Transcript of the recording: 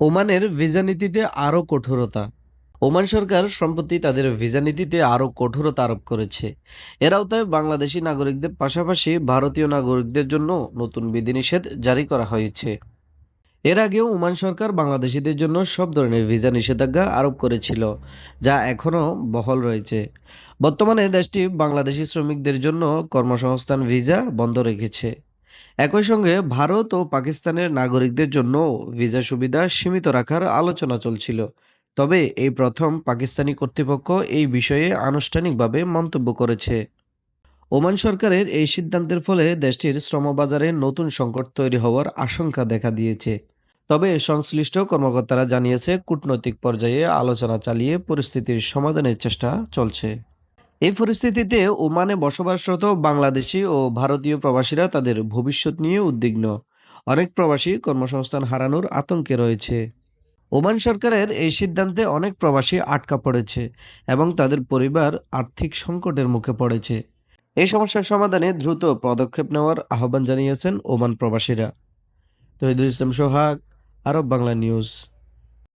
ওমানের ভিসা নীতিতে আরও কঠোরতা। ওমান সরকার সম্প্রতি তাদের ভিসা নীতিতে আরও কঠোরতা আরোপ করেছে। এর আওতায় বাংলাদেশি নাগরিকদের পাশাপাশি ভারতীয় নাগরিকদের জন্য নতুন বিধিনিষেধ জারি করা হয়েছে। এর আগেও ওমান সরকার বাংলাদেশিদের জন্য সব ধরনের ভিসা নিষেধাজ্ঞা আরোপ করেছিল, যা এখনও বহল রয়েছে। বর্তমানে দেশটি বাংলাদেশি শ্রমিকদের জন্য কর্মসংস্থান ভিসা বন্ধ রেখেছে। একই সঙ্গে ভারত ও পাকিস্তানের নাগরিকদের জন্য ভিসা সুবিধা সীমিত রাখার আলোচনা চলছিল। তবে এই প্রথম পাকিস্তানি কর্তৃপক্ষ এই বিষয়ে আনুষ্ঠানিকভাবে মন্তব্য করেছে। ওমান সরকারের এই সিদ্ধান্তের ফলে দেশটির শ্রমবাজারে নতুন সংকট তৈরি হওয়ার আশঙ্কা দেখা দিয়েছে। তবে সংশ্লিষ্ট কর্মকর্তারা জানিয়েছে, কূটনৈতিক পর্যায়ে আলোচনা চালিয়ে পরিস্থিতির সমাধানের চেষ্টা চলছে। এই পরিস্থিতিতে ওমানে বসবাসরত বাংলাদেশি ও ভারতীয় প্রবাসীরা তাদের ভবিষ্যৎ নিয়ে উদ্বিগ্ন। অনেক প্রবাসী কর্মসংস্থান হারানোর আতঙ্কে রয়েছে। ওমান সরকারের এই সিদ্ধান্তে অনেক প্রবাসী আটকা পড়েছে এবং তাদের পরিবার আর্থিক সংকটের মুখে পড়েছে। এই সমস্যার সমাধানে দ্রুত পদক্ষেপ নেওয়ার আহ্বান জানিয়েছেন ওমান প্রবাসীরা। Tohidul Islam Sohag, Arab Bangla news.